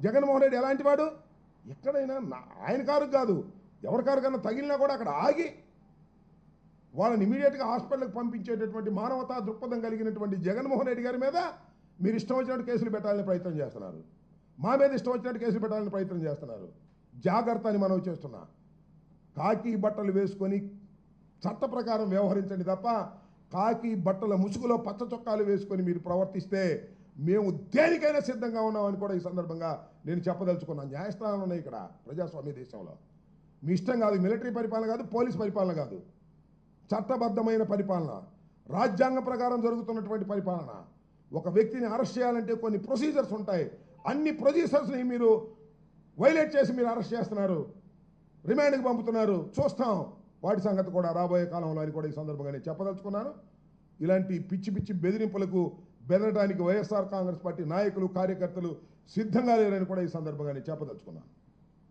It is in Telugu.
జగన్మోహన్ రెడ్డి ఎలాంటి వాడు? ఎక్కడైనా నా- ఆయన కారు కాదు. ఎవరి కారు కన్నా తగిలినా కూడా అక్కడ ఆగి వాళ్ళని ఇమీడియట్గా హాస్పిటల్కి పంపించేటటువంటి మానవతా దృక్పథం కలిగినటువంటి జగన్మోహన్ రెడ్డి గారి మీద మీరు ఇష్టం వచ్చినట్టు కేసులు పెట్టాలని ప్రయత్నం చేస్తున్నారు. మా మీద ఇష్టం వచ్చినట్టు కేసులు పెట్టాలని ప్రయత్నం చేస్తున్నారు. జాగ్రత్త అని మనం చేస్తున్నా. కాకి బట్టలు వేసుకొని చట్ట ప్రకారం వ్యవహరించండి తప్ప కాకి బట్టల ముసుగులో పచ్చ చొక్కాలు వేసుకొని మీరు ప్రవర్తిస్తే మేము దేనికైనా సిద్ధంగా ఉన్నామని కూడా ఈ సందర్భంగా నేను చెప్పదలుచుకున్నాను న్యాయస్థానాలు ఉన్నాయి ఇక్కడ ప్రజాస్వామ్య దేశంలో. మీ ఇష్టం కాదు మిలిటరీ పరిపాలన కాదు పోలీస్ పరిపాలన కాదు. చట్టబద్ధమైన పరిపాలన రాజ్యాంగ ప్రకారం జరుగుతున్నటువంటి పరిపాలన. ఒక వ్యక్తిని అరెస్ట్ చేయాలంటే కొన్ని ప్రొసీజర్స్ ఉంటాయి. అన్ని ప్రొసీజర్స్ని మీరు వైలేట్ చేసి మీరు అరెస్ట్ చేస్తున్నారు. రిమాండ్కి పంపుతున్నారు. చూస్తాం. వాటి సంగతి కూడా రాబోయే కాలంలో అని కూడా ఈ సందర్భంగా నేను చెప్పదలుచుకున్నాను. ఇలాంటి పిచ్చి పిచ్చి బెదిరింపులకు బెదరడానికి వైఎస్ఆర్ కాంగ్రెస్ పార్టీ నాయకులు కార్యకర్తలు సిద్ధంగా లేరని కూడా ఈ సందర్భంగా నేను చెప్పదలుచుకున్నాను.